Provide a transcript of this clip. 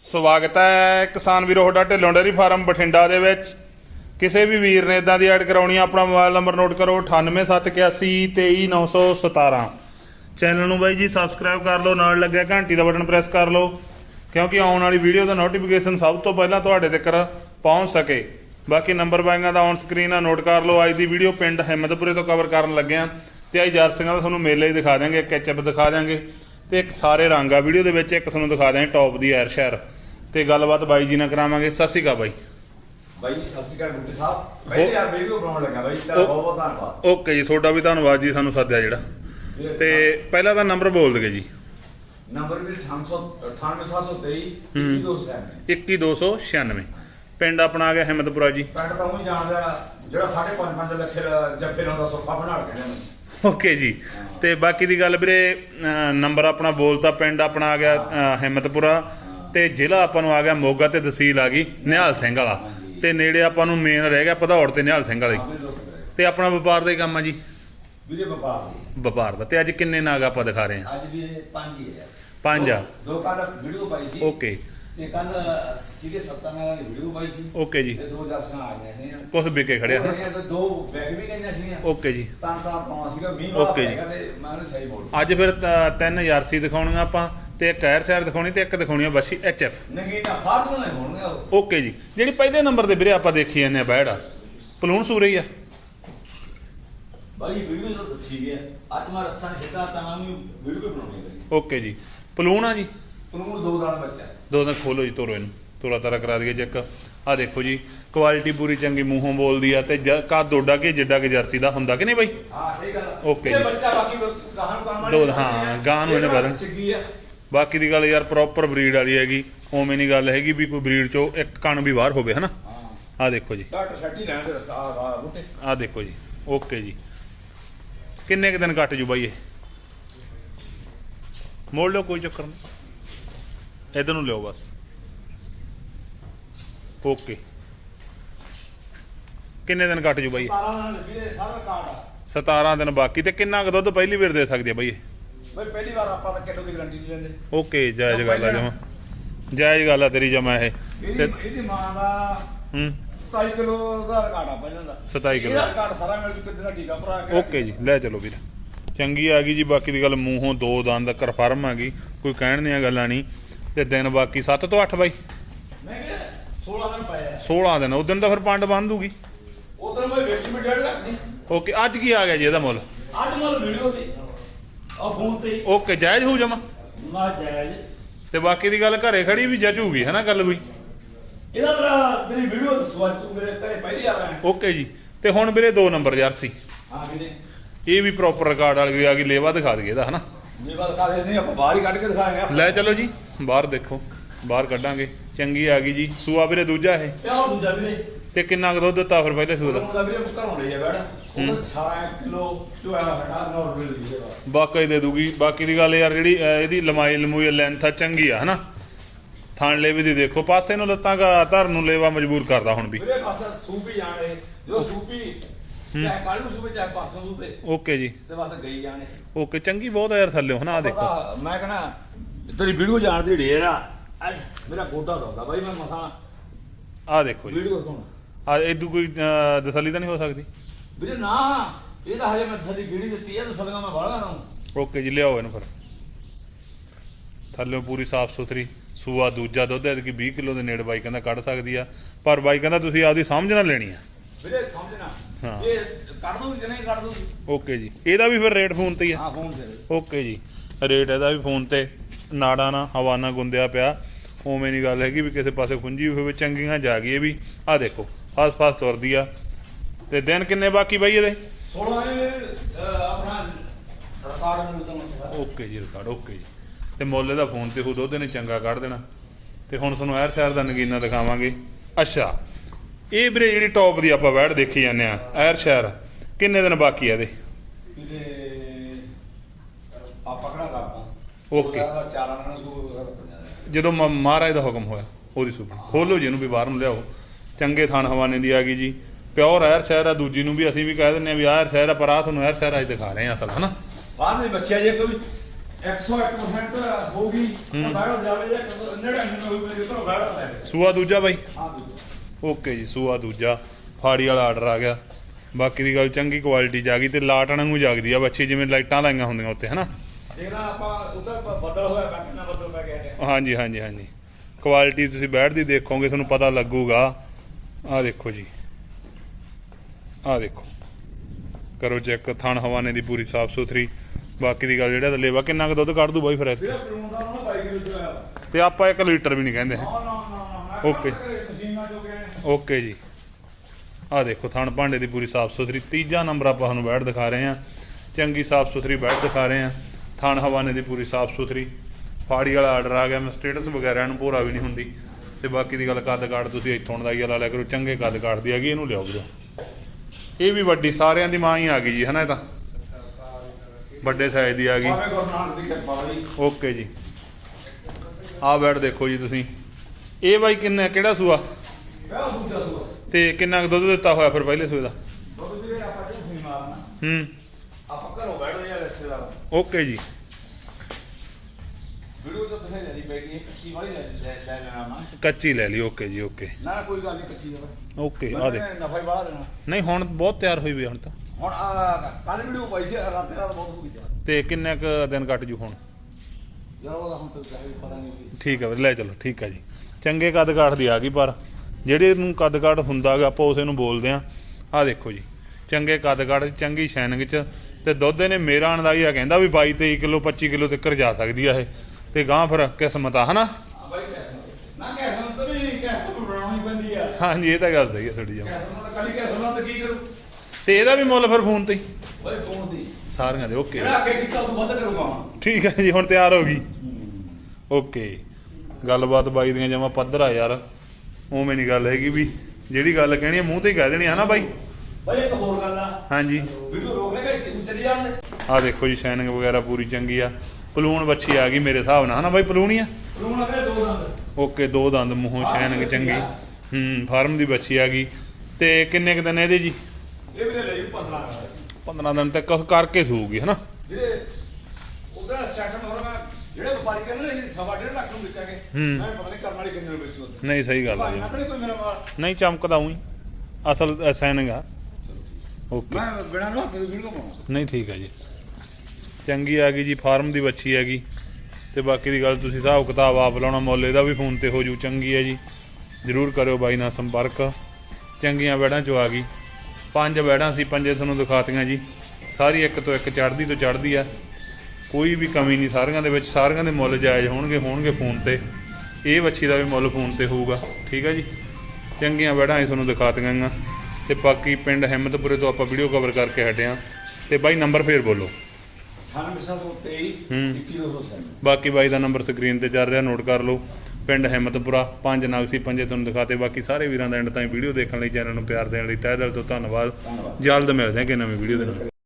ਸਵਾਗਤ ਹੈ ਕਿਸਾਨ ਵੀਰੋ ਤੁਹਾਡਾ ਢਿੱਲੋਂ ਡੇਅਰੀ ਫਾਰਮ ਬਠਿੰਡਾ ਦੇ ਵਿੱਚ। ਕਿਸੇ ਵੀ ਵੀਰ ਨੇ ਇਦਾਂ ਦੀ ਐਡ ਕਰਾਉਣੀ ਆ, ਆਪਣਾ ਮੋਬਾਈਲ ਨੰਬਰ ਨੋਟ ਕਰੋ 9871823917 ਚੈਨਲ ਨੂੰ ਬਾਈ ਜੀ ਸਬਸਕ੍ਰਾਈਬ ਕਰ ਲਓ, ਨਾਲ ਲੱਗਿਆ ਘੰਟੀ ਦਾ ਬਟਨ ਪ੍ਰੈਸ ਕਰ ਲਓ, ਕਿਉਂਕਿ ਆਉਣ ਵਾਲੀ ਵੀਡੀਓ ਦਾ ਨੋਟੀਫਿਕੇਸ਼ਨ ਸਭ ਤੋਂ ਪਹਿਲਾਂ ਤੁਹਾਡੇ ਤੱਕ ਪਹੁੰਚ ਸਕੇ। ਬਾਕੀ ਨੰਬਰ ਬਾਈਆਂ ਦਾ ਔਨ ਸਕਰੀਨ ਆ, ਨੋਟ ਕਰ ਲਓ। ਅੱਜ ਦੀ ਵੀਡੀਓ ਪਿੰਡ ਹਿੰਮਤਪੁਰੇ ਤੋਂ ਕਵਰ ਕਰਨ ਲੱਗੇ ਆ ਤੇ ਅੱਜ ਸਿੰਘਾਂ ਦਾ ਤੁਹਾਨੂੰ ਮੇਲੇ ਹੀ ਦਿਖਾ ਦਿਆਂਗੇ ਕੈਚਅਪ ਦਿਖਾ ਦਿਆਂਗੇ। ਤੇ ਇੱਕ ਸਾਰੇ ਰੰਗ ਆ। ਵੀਡੀਓ ਦੇ ਵਿੱਚ ਇੱਕ ਤੁਹਾਨੂੰ ਦਿਖਾ ਦਿਆਂਗੇ ਟੌਪ ਦੀ ਐਰ ਸ਼ਹਿਰ। ਤੇ ਗੱਲਬਾਤ ਬਾਈ ਜੀ ਨਾਲ ਕਰਾਵਾਂਗੇ। ਸਤਿ ਸ਼੍ਰੀ ਅਕਾਲ ਬਾਈ। ਬਾਈ ਜੀ, ਸਤਿ ਸ਼੍ਰੀ ਅਕਾਲ ਗੁੱਟੀ ਸਾਹਿਬ। ਪਹਿਲੀ ਵਾਰ ਵੀਡੀਓ ਬਣਾਉਣ ਲੱਗਾ ਬਾਈ ਤੇਰਾ ਬਹੁਤ ਬਹੁਤ ਧੰਨਵਾਦ। ਓਕੇ ਜੀ ਤੁਹਾਡਾ ਵੀ ਧੰਨਵਾਦ ਜੀ ਸਾਨੂੰ ਸੱਦਿਆ ਜਿਹੜਾ। ਤੇ ਪਹਿਲਾਂ ਤਾਂ ਨੰਬਰ ਬੋਲ ਦਗੇ ਜੀ। ਨੰਬਰ ਵੀ 98723 ਹੂੰ। 2297 21296 ਪਿੰਡ ਆਪਣਾ ਆ ਗਿਆ ਹਿੰਮਤਪੁਰਾ ਜੀ। ਪਿੰਡ ਤਾਂ ਉਹੀ ਜਾਣਦਾ ਜਿਹੜਾ 5.5 ਲੱਖ ਜੱਫੇ ਲਾਉਂਦਾ ਸੋਫਾ ਬਣਾ ਕੇ ਨੇ। ਓਕੇ ਜੀ। ਤੇ ਬਾਕੀ ਦੀ ਗੱਲ ਵੀਰੇ ਨੰਬਰ ਆਪਣਾ ਬੋਲਤਾ ਪਿੰਡ ਆਪਣਾ ਆ ਗਿਆ ਹਿੰਮਤਪੁਰਾ। ਤੇ ਜ਼ਿਲ੍ਹਾ ਆਪਾਂ ਨੂੰ ਆ ਗਿਆ ਮੋਗਾ ਤੇ ਤਹਿਸੀਲ ਆ ਗਈ ਨਿਹਾਲ ਸਿੰਘ ਵਾਲਾ। ਤੇ ਨੇੜੇ ਆਪਾਂ ਨੂੰ ਮੇਨ ਰਹਿ ਗਿਆ ਭਦੌੜ ਤੇ ਨਿਹਾਲ ਸਿੰਘ ਵਾਲੀ। ਤੇ ਆਪਣਾ ਵਪਾਰ ਦਾ ਹੀ ਕੰਮ ਆ ਜੀ? ਵੀਰੇ ਵਪਾਰ ਦੀ ਵਪਾਰ ਦਾ। ਤੇ ਅੱਜ ਕਿੰਨੇ ਨਾਗ ਆਪਾਂ ਦਿਖਾ ਰਹੇ ਹਾਂ? ਅੱਜ ਵੀਰੇ ਪੰਜ ਹੀ ਹੈ ਪੰਜ ਆ। ਦੋ ਕੱਲ ਵੀਡੀਓ ਪਾਈ ਸੀ। ਓਕੇ। ਤੇ ਕੱਲ ਸੀਗੇ ਸੱਤਾਂ ਨਾਲ ਦੀ ਵੀਡੀਓ ਪਾਈ ਸੀ। ਓਕੇ ਜੀ। ਤੇ ਦੋ ਜਰਸਾਂ ਆ ਗਈਆਂ ਸੀ ਕੁਝ ਵਿਕੇ ਖੜਿਆ ਹਨਾ ਤੇ ਦੋ ਬੈਗ ਵੀ ਗਈਆਂ ਸੀਗੀਆਂ। ਓਕੇ ਜੀ। ਤਾਂ ਤਾਂ ਪਾਉਣਾ ਸੀਗਾ ਮੀਂਹ ਵਾਲਾ ਓਕੇ ਜੀ। ਹੈਗਾ ਤੇ ਮੈਂ ਉਹਨੂੰ ਸਹੀ ਬੋਲ। ਅੱਜ ਫਿਰ ਤ- ਤਿੰਨ ਯਾਰਸੀ ਦਿਖਾਉਣੀਆਂ ਆਪਾਂ ਤੇ ਇੱਕ ਐਰ ਸਾਈਡ ਦਿਖਾਉਣੀ ਤੇ ਇੱਕ ਦਿਖਾਉਣੀ ਆ ਬੱਸੀ ਐਚਐਫ ਨਗੀਨਾ ਫਾਰਮ ਨਹੀਂ ਹੋਣਗੇ ਉਹ। ਓਕੇ ਜੀ। ਜਿਹੜੀ ਪਹਿਲੇ ਨੰਬਰ ਦੇ ਵੀਰੇ ਆਪਾਂ ਦੇਖੀ ਜਾਂਦੇ ਆ ਬੈੜ ਪਲੂਣ ਸੂਰਈ ਆ। ਬਾਈ ਵੀਡੀਓ ਤਾਂ ਦੱਸੀ ਗਿਆ ਅੱਜ ਮੈਂ ਰੱਸਾਂ ਛੱਡਾ ਤਾਂ ਮੈਂ ਵੀ ਵੀਡੀਓ ਬਣਾਉਣੀ ਹੈ ਓਕੇ ਜੀ। ਪਲੂਣ ਆ ਜੀ। ਦੋ ਦਾਲ ਬੱਚਾ ਹੈ। ਦੋ ਦਿਨ ਖੋਲੋ ਜੀ ਤੋਰੋ ਇਹਨੂੰ। ਤੋਰਾ ਤਾਰਾ ਕਰਾ ਦਈਏ ਚੈੱਕ। ਆ ਦੇਖੋ ਜੀ ਕੁਆਲਿਟੀ ਪੂਰੀ ਚੰਗੀ ਮੂੰਹੋਂ ਬੋਲਦੀ ਆ ਤੇ ਕਾ ਦੋਡਾ ਕੇ ਜਿੱਡਾ ਕੇ ਜਰਸੀ ਦਾ ਹੁੰਦਾ ਕਿ ਨਹੀਂ ਬਾਈ? ਹਾਂ ਸਹੀ ਗੱਲ ਇਹ ਜੀ। ਬੱਚਾ ਬਾਕੀ ਗਾਹਾਂ ਨੂੰ ਕੰਮ ਦੋ- ਹਾਂ, ਗਾਹਾਂ ਨੂੰ ਇਹਨੇ ਵਧਣ। ਸਿੱਗੀ ਆ। ਬਾਕੀ ਦੀ ਗੱਲ ਯਾਰ ਪ੍ਰੋਪਰ ਬਰੀਡ ਵਾਲੀ ਹੈਗੀ। ਉਵੇਂ ਨਹੀਂ ਗੱਲ ਹੈਗੀ ਵੀ ਕੋਈ ਬਰੀਡ ਚੋਂ ਇੱਕ ਕਣ ਵੀ ਬਾਹਰ ਹੋਵੇ ਹਨਾ? ਹਾਂ। ਆ ਦੇਖੋ ਜੀ। ਡਾਕਟਰ ਲੈਣ ਰਸਾ ਆ ਆ ਦੇਖੋ ਜੀ। ਓਕੇ ਜੀ। ਕਿੰਨੇ ਕੁ ਦਿਨ ਕੱਟ ਜੂ ਬਾਈ ਇਹ? ਮੋੜ ਲਓ ਕੋਈ ਚੱਕਰ ਨਹੀਂ। ਇਧਰ ਨੂੰ ਲਿਓ ਬਸ। ਓਕੇ ਕਿੰਨੇ ਦਿਨ ਕੱਟ ਜੂ ਬਾਈ? ਇਹ? 17 ਨਾਲ ਵੀਰੇ ਸਾਰਾ ਕਾਰਡ ਆ। 17 ਦਿਨ ਬਾਕੀ ਤੇ ਕਿੰਨਾ ਕੁ ਦੁੱਧ ਪਹਿਲੀ ਵਾਰ ਦੇ ਸਕਦੀ ਆ ਬਾਈ? ਬਈ ਪਹਿਲੀ ਵਾਰ ਆਪਾਂ ਤਾਂ ਕਿਲੋ ਦੀ ਗਾਰੰਟੀ ਨਹੀਂ ਲੈਂਦੇ। ਓਕੇ ਜਾਇਜ਼ ਗੱਲ ਆ ਜਮਾ। ਜਾਇਜ਼ ਗੱਲ ਆ ਤੇਰੀ ਜਮਾ ਇਹ। ਇਹਦੀ ਤੇ ਇਹਦੀ ਮਾਂ ਦਾ ਹੂੰ। 27 ਕਿਲੋ ਦਾ ਰਿਕਾਰਡ ਆ ਪਹਿਲਾਂ ਦਾ 27 ਕਿਲੋ। ਇਹਦਾ ਰਿਕਾਰਡ ਸਾਰਾ ਮਿਲ ਜੂ ਕਿਤੇ ਦਾ ਟੀਕਾ ਭਰਾ ਕੇ। ਓਕੇ ਜੀ ਲੈ ਚਲੋ ਵੀਰ। ਚੰਗੀ ਆ ਗਈ ਜੀ ਬਾਕੀ ਦੀ ਗੱਲ ਮੂੰਹੋਂ ਦੋ ਦੰਦ ਕਨਫਰਮ ਆ ਗਈ। ਕੋਈ ਕਹਿਣ ਦੀਆਂ ਗੱਲਾਂ ਨਹੀਂ। ਤੇ ਦਿਨ ਬਾਕੀ 7 ਤੋਂ 8 ਬਾਈ। ਨਹੀਂ ਵੀਰੇ 16 ਦਿਨ ਪਏ ਆ। 16 ਦਿਨ ਉਸ ਦਿਨ ਤਾਂ ਫਿਰ ਪੰਡ ਬੰਦ ਦੂਗੀ ਉਧਰ ਮੈਂ ਵਿੱਚ ਵੀ ਡੇਢ ਲੱਖ ਦੀ ਓਕੇ ਅੱਜ ਕੀ ਆ ਗਿਆ ਜੀ ਇਹਦਾ ਮੁੱਲ? ਅੱਜ ਮੈਂ ਵੀਡੀਓ ਤੇ। ਆ ਫੋਨ ਤੇ ਓਕੇ ਜਾਇਜ਼ ਹੋ ਜਮਾ? ਨਾ ਜਾਇਜ਼। ਤੇ ਬਾਕੀ ਦੀ ਗੱਲ ਘਰੇ ਖੜੀ ਵੀ ਜਚੂਗੀ ਹੈ ਨਾ ਗੱਲ ਕੋਈ? ਇਹਦਾ ਤੇਰਾ ਮੇਰੀ ਵੀਡੀਓ ਸਵਾਜ ਤੂੰ ਮੇਰੇ ਘਰੇ ਪਹਿਲੀ ਆ ਰਿਹਾ ਓਕੇ ਜੀ। ਤੇ ਹੁਣ ਵੀਰੇ 2 ਨੰਬਰ ਜਰਸੀ ਹਾਂ ਵੀਰੇ ਇਹ ਵੀ ਪ੍ਰੋਪਰ ਰਿਕਾਰਡ ਵਾਲੀ ਆ ਗਈ ਲੇਵਾ ਦਿਖਾ ਦਈਏ ਇਹਦਾ ਹਨਾ ਜੇ ਬਾਤ ਕਾਦੇ ਨਹੀਂ ਆਪਾਂ ਬਾਹਰ ਹੀ ਕੱਢ ਕੇ ਦਿਖਾਏਗਾ ਲੈ ਚਲੋ ਜੀ। ਬਾਹਰ ਦੇਖੋ ਬਾਹਰ ਕੱਢਾਂਗੇ। ਚੰਗੀ ਆ ਗਈ ਜੀ। ਸੂਆ ਵੀਰੇ ਦੂਜਾ ਇਹ? ਦੂਜਾ ਵੀਰੇ। ਤੇ ਕਿੰਨਾ ਕੁ ਦੁੱਧ ਦਿੱਤਾ ਫਿਰ ਪਹਿਲੇ ਸੂਆ ਦਾ? ਉਹਦਾ ਵੀਰੇ ਘਰੋਂ ਲਈ ਆ ਬੈੜ ਉਹ 18 ਕਿਲੋ ਜੋ ਆ ਹਟਾ ਨੋਰਮਲ ਦੀ ਹੈ ਬਾਕੀ ਦੇ ਦੂਗੀ। ਬਾਕੀ ਦੀ ਗੱਲ ਯਾਰ ਜਿਹੜੀ ਇਹਦੀ ਲੰਮਾਈ ਲੰਮੂਈ ਲੈਂਥ ਆ ਚੰਗੀ ਆ ਹਨਾ? ਥਣ ਲੇਵੇ ਦੀ ਦੇਖੋ। ਪਾਸੇ ਨੂੰ ਲੱਤਾਂ ਦਾ ਧਰ ਨੂੰ ਲੇਵਾ ਮਜਬੂਰ ਕਰਦਾ ਹੁਣ ਵੀ। ਵੀਰੇ ਬਸ ਸੂਪੀ ਜਾਣੇ। ਜੋ ਸੂਪੀ ਚਾਹੇ ਕੱਲ ਨੂੰ ਸੂਪੇ ਚਾਹੇ ਪਰਸੋਂ ਸੂਪੇ। ਓਕੇ ਜੀ। ਤੇ ਬਸ ਗਈ ਜਾਣੇ। ਓਕੇ ਚੰਗੀ ਬਹੁਤ ਆ ਯਾਰ ਥੱਲੇ ਹਨਾ ਆ ਦੇਖੋ। ਮੈਂ ਕਹਣਾ ਤੇਰੀ ਵੀਡੀਓ ਜਾਣ ਦੀ ਢੇਰ ਆ। ਆਏ, ਮੇਰਾ ਗੋਡਾ ਦੌੜਾ ਬਾਈ ਮੈਂ ਮਸਾਂ ਆ ਦੇਖੋ ਜੀ। ਵੀਡੀਓ ਸੁਣ। ਆ ਇਦੋਂ ਕੋਈ ਅਹ, ਤਸੱਲੀ ਤਾਂ ਨਹੀਂ ਹੋ ਸਕਦੀ? ਵੀਰੇ ਨਾ ਇਹ ਤਾਂ ਹਜੇ ਮੈਂ ਤਸੱਲੀ ਕਿਹੜੀ ਦਿੱਤੀ ਆ ਤਸੱਲੀਆਂ ਮੈਂ ਬਾਹਲਾ ਰਹਾ ਓਕੇ ਜੀ ਲਿਆਓ ਇਹਨੂੰ ਫਿਰ। ਥੱਲੇ ਪੂਰੀ ਸਾਫ਼ ਸੁਥਰੀ ਸੂਆ ਦੂਜਾ ਦੁੱਧ ਐ ਕਿ 20 ਕਿਲੋ ਦੇ ਨੇੜੇ ਬਾਈ ਕਹਿੰਦਾ ਕੱਢ ਸਕਦੀ ਆ। ਪਰ ਬਾਈ ਕਹਿੰਦਾ ਤੁਸੀਂ ਆਪਦੀ ਸਮਝ ਨਾਲ ਲੈਣੀ ਆ। ਵੀਰੇ ਸਮਝਣਾ ਹਾਂ। ਇਹ ਕੱਢ ਦੂੰਗੀ ਕਿ ਨਹੀਂ ਕੱਢ ਦੂੰਗੀ ਓਕੇ ਜੀ। ਇਹਦਾ ਵੀ ਫਿਰ ਰੇਟ ਫੋਨ ਤੇ ਹੀ ਆ। ਹਾਂ ਫੋਨ ਤੇ। ਓਕੇ ਜੀ। ਰੇਟ ਇਹਦਾ ਵੀ ਫੋਨ ਤੇ। ਨਾੜਾ ਨਾ ਹਵਾਨਾ ਗੁੰਦਿਆ ਪਿਆ। ਉਵੇਂ ਨਹੀਂ ਗੱਲ ਹੈਗੀ ਵੀ ਕਿਸੇ ਪਾਸੇ ਖੁੰਝੀ ਹੋਵੇ ਚੰਗੀਆਂ ਜਾ ਗਈ ਵੀ। ਆ ਦੇਖੋ ਫਾਸ ਫਾਸ ਤੁਰਦੀ ਆ। ਤੇ ਦਿਨ ਕਿੰਨੇ ਬਾਕੀ ਬਾਈ ਇਹਦੇ? 16 ਨੇ ਆਪਣਾ ਰਿਕਾਰਡ ਨੂੰ ਤਾਂ ਓਕੇ ਜੀ ਰਿਕਾਰਡ ਓਕੇ ਜੀ। ਤੇ ਮੁੱਲ ਇਹਦਾ ਫੋਨ ਤੇ ਦੁੱਧ ਨੇ ਚੰਗਾ ਕੱਢ ਦੇਣਾ। ਤੇ ਹੁਣ ਤੁਹਾਨੂੰ ਐਰ ਸ਼ਹਿਰ ਦਾ ਨਗੀਨਾ ਦਿਖਾਵਾਂਗੇ। ਅੱਛਾ ਇਹ ਵੀਰੇ ਜਿਹੜੀ ਟੌਪ ਦੀ ਆਪਾਂ ਵੈੜ ਦੇਖੀ ਜਾਂਦੇ ਆ ਐਰ ਸ਼ਹਿਰ ਕਿੰਨੇ ਦਿਨ ਬਾਕੀ ਆ ਇਹਦੇ? ਵੀਰੇ ਆਪਾਂ ਕਿਹੜਾ ਕਰਦਾ ਓਕੇ। ਚਾਰਾਂ ਦਿਨਾਂ ਜਦੋਂ। ਮ- ਮਹਾਰਾਜ ਦਾ ਹੁਕਮ ਹੋਇਆ ਉਹਦੀ ਸੁਪਨ ਖੋਲੋ ਜੀ ਇਹਨੂੰ ਵੀ ਬਾਹਰ ਨੂੰ ਲਿਆਓ। ਚੰਗੇ ਥਾਨ ਹਵਾਨੇ ਦੀ ਆ ਗਈ ਜੀ। ਪਿਓਰ ਐਰ ਸ਼ਹਿਰ ਆ ਦੂਜੀ ਨੂੰ ਵੀ ਅਸੀਂ ਵੀ ਕਹਿ ਦਿੰਦੇ ਆ ਵੀ ਆਹ ਐਰ ਸ਼ਹਿਰ ਆ ਪਰ ਆ ਤੁਹਾਨੂੰ ਐਰ ਸ਼ਹਿਰ ਅੱਜ ਦਿਖਾ ਰਹੇ ਆ ਅਸਲ ਹਨਾ? ਬਾਹਰ ਦੇ ਬੱਚੇ ਜੇ ਕੋਈ 101% ਹੋਊਗੀ ਤਾਂ ਬਾਹਰ ਜਾਵੇ ਜਾਂ 99 ਹੋਊਗੀ ਤੋਂ ਬਾਹਰ ਜਾਵੇ ਸੂਆ ਦੂਜਾ ਬਾਈ? ਹਾਂ ਦੂਜਾ। ਓਕੇ ਜੀ ਸੂਆ ਦੂਜਾ। ਫਾੜੀ ਵਾਲਾ ਆਰਡਰ ਆ ਗਿਆ। ਬਾਕੀ ਦੀ ਗੱਲ ਚੰਗੀ ਕੁਆਲਿਟੀ ਚ ਆ ਗਈ ਤੇ ਲਾਟ ਵਾਂਗੂ ਜਾਗਦੀ ਆ ਬੱਚੀ ਜਿਵੇਂ ਲਾਈਟਾਂ ਲਾਈਆਂ ਹੁੰਦੀਆਂ ਉੱਤੇ ਹਨਾ? ਦੇਖਦਾ ਆਪਾਂ ਉਧਰ ਬੱਦਲ ਹੋਇਆ ਬਾਕੀ ਨਾ ਬੱਦਲ ਪੈ ਗਿਆ ਹਾਂਜੀ ਹਾਂਜੀ ਹਾਂਜੀ। ਕੁਆਲਿਟੀ ਤੁਸੀਂ ਬੈਠ ਦੀ ਦੇਖੋਗੇ ਤੁਹਾਨੂੰ ਪਤਾ ਲੱਗੂਗਾ। ਆਹ ਦੇਖੋ ਜੀ। ਆਹ ਦੇਖੋ। ਕਰੋ ਚੈੱਕ ਥਣ ਹਵਾਨੇ ਦੀ ਪੂਰੀ ਸਾਫ਼ ਸੁਥਰੀ। ਬਾਕੀ ਦੀ ਗੱਲ ਜਿਹੜਾ ਲੇਵਾ ਕਿੰਨਾ ਕੁ ਦੁੱਧ ਕੱਢ ਦੂ ਬਾਈ ਫਿਰ ਇੱਥੇ ਤੇ। ਆਪਾਂ 1 ਲੀਟਰ ਵੀ ਨਹੀਂ ਕਹਿੰਦੇ। ਗਏ ਓਕੇ ਜੀ। ਆਹ ਦੇਖੋ ਥਣ ਭਾਂਡੇ ਦੀ ਪੂਰੀ ਸਾਫ਼ ਸੁਥਰੀ। ਤੀਜਾ ਨੰਬਰ ਆਪਾਂ ਤੁਹਾਨੂੰ ਬੈਠ ਦਿਖਾ ਰਹੇ ਹਾਂ। ਚੰਗੀ ਸਾਫ਼ ਸੁਥਰੀ ਬੈਠ ਦਿਖਾ ਰਹੇ ਹਾਂ। ਥਣ ਹਵਾਨੇ ਦੀ ਪੂਰੀ ਸਾਫ਼ ਸੁਥਰੀ। ਫਾੜੀ ਵਾਲਾ ਆਰਡਰ ਆ ਗਿਆ ਮੈਂ ਸਟੇਟਸ ਵਗੈਰਾ ਨੂੰ ਭੋਰਾ ਵੀ ਨਹੀਂ ਹੁੰਦੀ। ਤੇ ਬਾਕੀ ਦੀ ਗੱਲ ਕੱਦ ਕਾਠ ਤੁਸੀਂ ਇੱਥੋਂ ਦਾ ਹੀ ਲਾ ਲਿਆ ਕਰੋ ਚੰਗੇ ਕੱਦ ਕਾਠ ਦੀ ਹੈਗੀ ਇਹਨੂੰ ਲਿਆਓ ਵੀਰੋ। ਇਹ ਵੀ ਵੱਡੀ ਸਾਰਿਆਂ ਦੀ ਮਾਂ ਹੀ ਆ ਗਈ ਜੀ ਹਨਾ ਇਹ ਤਾਂ? ਵੱਡੇ ਸਾਈਜ਼ ਦੀ ਆ ਗਈ। ਓਕੇ ਜੀ। ਆਹ ਬੈਠ ਦੇਖੋ ਜੀ ਤੁਸੀਂ। ਇਹ ਬਾਈ ਕਿੰਨਾ ਕਿਹੜਾ ਸੂਆ? ਤੇ ਕਿੰਨਾ ਦੁੱਧ ਦਿੱਤਾ ਹੋਇਆ ਫਿਰ ਪਹਿਲੇ ਸੂਏ ਦਾ? ਬਾਬੂ ਵੀਰੇ ਆਪਾਂ ਜੋ ਫੀ ਮਾਰਨਾ। ਹੂੰ। ਆਪਾਂ ਘਰੋਂ ਆ ਓਕੇ ਜੀ। ਵੀਡੀਓ ਤਾਂ ਬਥੇ ਲੈਣੀ ਪੈਣੀ ਹੈ ਕੱਚੀ ਵਾਲੀ ਲੈ ਲੈ ਲੈ ਲੈਣਾ ਮੈਂ। ਕੱਚੀ ਲੈ ਲਈ ਓਕੇ ਜੀ ਓਕੇ। ਨਾ ਕੋਈ ਗੱਲ ਨਹੀਂ ਕੱਚੀ ਦਾ ਓਕੇ ਆ ਦੇ। ਨਫਾ ਹੀ ਬਾਹਰ ਦੇਣਾ। ਨਹੀਂ ਹੁਣ ਬਹੁਤ ਤਿਆਰ ਹੋਈ ਵੀ ਹੁਣ ਤਾਂ। ਹੁਣ ਆ ਕੱਲ ਵੀਡੀਓ ਪਾਈ ਸੀ ਰਾਤੇ ਰਾਤ ਬਹੁਤ ਹੋ ਗਈ ਤੇ ਕਿੰਨੇ ਕੁ ਦਿਨ ਕੱਟ ਜੂ ਹੁਣ? ਯਾਰ ਉਹਦਾ ਹੁਣ ਤਾਂ ਪਤਾ ਨਹੀਂ ਠੀਕ ਹੈ ਲੈ ਚਲੋ ਠੀਕ ਹੈ ਜੀ। ਚੰਗੇ ਕੱਦ ਕਾਠ ਦੀ ਆ ਗਈ ਪਰ ਜਿਹੜੇ ਨੂੰ ਕੱਦ ਕਾਠ ਹੁੰਦਾ ਗਾ ਆਪਾਂ ਉਸੇ ਨੂੰ ਬੋਲਦੇ ਆ। ਆ ਦੇਖੋ ਜੀ। ਚੰਗੇ ਕੱਦ ਦੀ ਚੰਗੀ ਸ਼ੈਨਿੰਗ ਚ ਤੇ ਦੁੱਧ ਇਹਨੇ ਮੇਰਾ ਅੰਦਾਜ਼ਾ ਕਹਿੰਦਾ ਵੀ 22 23 ਕਿਲੋ 25 ਕਿਲੋ ਤੱਕ ਜਾ ਸਕਦੀ ਆ ਇਹ। ਤੇ ਗਾਂ ਫਿਰ ਕਿਸਮਤ ਆ ਹਨਾ? ਆ ਨਾ ਵੀ ਬਣਾਉਣੀ ਪੈਂਦੀ ਆ। ਹਾਂਜੀ ਇਹ ਤਾਂ ਗੱਲ ਸਹੀ ਹੈ ਥੋੜੀ ਜਿਹੀ। ਤਾਂ ਕੱਲੀ ਕਹਿ ਸੁਣਾ ਤਾਂ ਕੀ ਕਰੂ? ਤੇ ਇਹਦਾ ਵੀ ਮੁੱਲ ਫਿਰ ਫੋਨ ਤੇ ਹੀ? ਫੋਨ ਸਾਰੀਆਂ ਦੇ ਓਕੇ। ਜਿਹੜਾ ਅੱਗੇ ਕੀਤਾ ਉਹ ਵੱਧ ਕਰੂਗਾ ਹੁਣ। ਠੀਕ ਹੈ ਜੀ ਹੁਣ ਤਿਆਰ ਹੋ ਗਈ। ਓਕੇ। ਗੱਲਬਾਤ ਬਾਈ ਦੀਆਂ ਜਮਾ ਪੱਧਰ ਆ ਯਾਰ। ਉਵੇਂ ਨਹੀਂ ਗੱਲ ਹੈਗੀ ਵੀ ਜਿਹੜੀ ਗੱਲ ਕਹਿਣੀ ਆ ਮੂੰਹ ਤੇ ਹੀ ਕਹਿ ਦੇਣੀ ਆ ਨਾ ਬਾਈ? ਬਾਈ ਇੱਕ ਹੋਰ ਗੱਲ ਆ। ਹਾਂਜੀ। ਵੀਡੀਓ ਰੋਕ ਲੈ ਕੇ ਚੱਲੀ ਜਾਣ ਦੇ। ਆ ਦੇਖੋ ਜੀ ਸ਼ਾਈਨਿੰਗ ਵਗੈਰਾ ਪੂਰੀ ਚੰਗੀ ਆ। ਪਲੂਣ ਬੱਚੀ ਆ ਗਈ ਮੇਰੇ ਹਿਸਾਬ ਨਾਲ ਹਨਾ ਬਾਈ ਪਲੂਣ ਹੀ ਆ ਅਗਲੇ ਦੋ ਦੰਦ। ਓਕੇ ਦੋ ਦੰਦ ਮੂੰਹੋਂ ਸ਼ਾਈਨਿੰਗ ਚੰਗੀ। ਹੂੰ ਫਾਰਮ ਦੀ ਬੱਚੀ ਆ ਗਈ। ਤੇ ਕਿੰਨੇ ਕੁ ਦਿਨ ਇਹਦੇ ਜੀ? ਇਹ ਵੀ ਲੈ ਲਈ ਪਤਲਾ 15 ਦਿਨ ਤੱਕ ਕਰਕੇ ਸੂਗੀ ਹਨਾ? ਵੀਰੇ ਉਹਦਾ ਸੈਟਲ ਹੋ ਰਿਹਾ ਜਿਹੜੇ ਵਪਾਰੀ ਕਹਿੰਦੇ ਨੇ ਅਸੀਂ ਸਵਾ ਡੇਢ ਲੱਖ ਨੂੰ ਵੇਚਾਂਗੇ। ਹੂੰ। ਮੈਂ ਪਤਾ ਨਹੀਂ ਕਰਨ ਵਾਲੀ ਕਿੰਨੇ ਨੂੰ ਵੇਚੂ ਉਹਦੇ ਨਹੀਂ ਸਹੀ ਗੱਲ ਨਾ ਤਾਂ ਨਹੀਂ ਚਮਕਦਾ ਉਹੀ। ਅਸਲ ਸ਼ਾਈਨਿੰਗ ਆ। ਓਕੇ ਮੈਂ ਬਿਨਾਂ ਹੱਥ ਦੀ ਵੀਡੀਓ ਬਣਾਉਂਦਾ ਨਹੀਂ ਠੀਕ ਹੈ ਜੀ। ਚੰਗੀ ਆ ਗਈ ਜੀ ਫਾਰਮ ਦੀ ਬੱਚੀ ਹੈਗੀ ਤੇ ਬਾਕੀ ਦੀ ਗੱਲ ਤੁਸੀਂ ਹਿਸਾਬ ਕਿਤਾਬ ਆਪ ਲਾਉਣਾ ਮੁੱਲ ਇਹਦਾ ਵੀ ਫੋਨ ਤੇ ਹੋ ਜੂ ਚੰਗੀ ਹੈ ਜੀ। ਜਰੂਰ ਕਰਿਓ ਬਾਈ ਨਾਲ ਸੰਪਰਕ। ਚੰਗੀਆਂ ਬੈੜਾਂ ਚੋਂ ਆ ਗਈ। ਪੰਜ ਬੈੜਾਂ ਸੀ ਪੰਜੇ ਤੁਹਾਨੂੰ ਦਿਖਾਤੀਆਂ ਜੀ। ਸਾਰੀ ਇੱਕ ਤੋਂ ਇੱਕ ਚੜਦੀ ਤੋਂ ਚੜਦੀ ਆ। ਕੋਈ ਵੀ ਕਮੀ ਨਹੀਂ ਸਾਰੀਆਂ ਦੇ ਵਿੱਚ ਸਾਰੀਆਂ ਦੇ ਮੁੱਲ ਜਾਇਜ਼ ਹੋਣਗੇ ਹੋਣਗੇ ਫੋਨ ਤੇ। ਇਹ ਬੱਚੀ ਦਾ ਵੀ ਮੁੱਲ ਫੋਨ ਤੇ ਹੋਊਗਾ। ਠੀਕ ਹੈ ਜੀ। ਚੰਗੀਆਂ ਬੈੜਾਂ ਹੀ ਤੁਹਾਨੂੰ ਦਿਖਾਤੀਆਂ ਗੀਆਂ। ਤੇ ਬਾਕੀ ਪਿੰਡ ਹਿੰਮਤਪੁਰੇ ਤੋਂ ਆਪਾਂ ਵੀਡੀਓ ਕਵਰ ਕਰਕੇ ਹਟੇ ਆਂ। ਤੇ ਬਾਈ ਨੰਬਰ ਫੇਰ ਬੋਲੋ। 9823 ਹੂੰ। 2197 ਬਾਕੀ ਬਾਈ ਦਾ ਨੰਬਰ ਸਕਰੀਨ ਤੇ ਚੱਲ ਰਿਹਾ ਨੋਟ ਕਰ ਲਓ। ਪਿੰਡ ਹਿੰਮਤਪੁਰਾ ਪੰਜ ਨਾਗਸੀ ਪੰਜੇ ਤੁਹਾਨੂੰ ਦਿਖਾਤੇ। ਬਾਕੀ ਸਾਰੇ ਵੀਰਾਂ ਦਾ ਐਂਡ ਤਾਈਂ ਵੀਡੀਓ ਦੇਖਣ ਲਈ ਚੈਨਲ ਨੂੰ ਪਿਆਰ ਦੇਣ ਲਈ ਤਹਿ ਦਿਲ ਤੋਂ ਧੰਨਵਾਦ। ਧੰਨਵਾਦ। ਜਲਦ ਮਿਲਦੇ ਹਾਂ ਕਿ ਨਵੀਂ ਵੀਡੀਓ ਦੇ ਨਾਲ।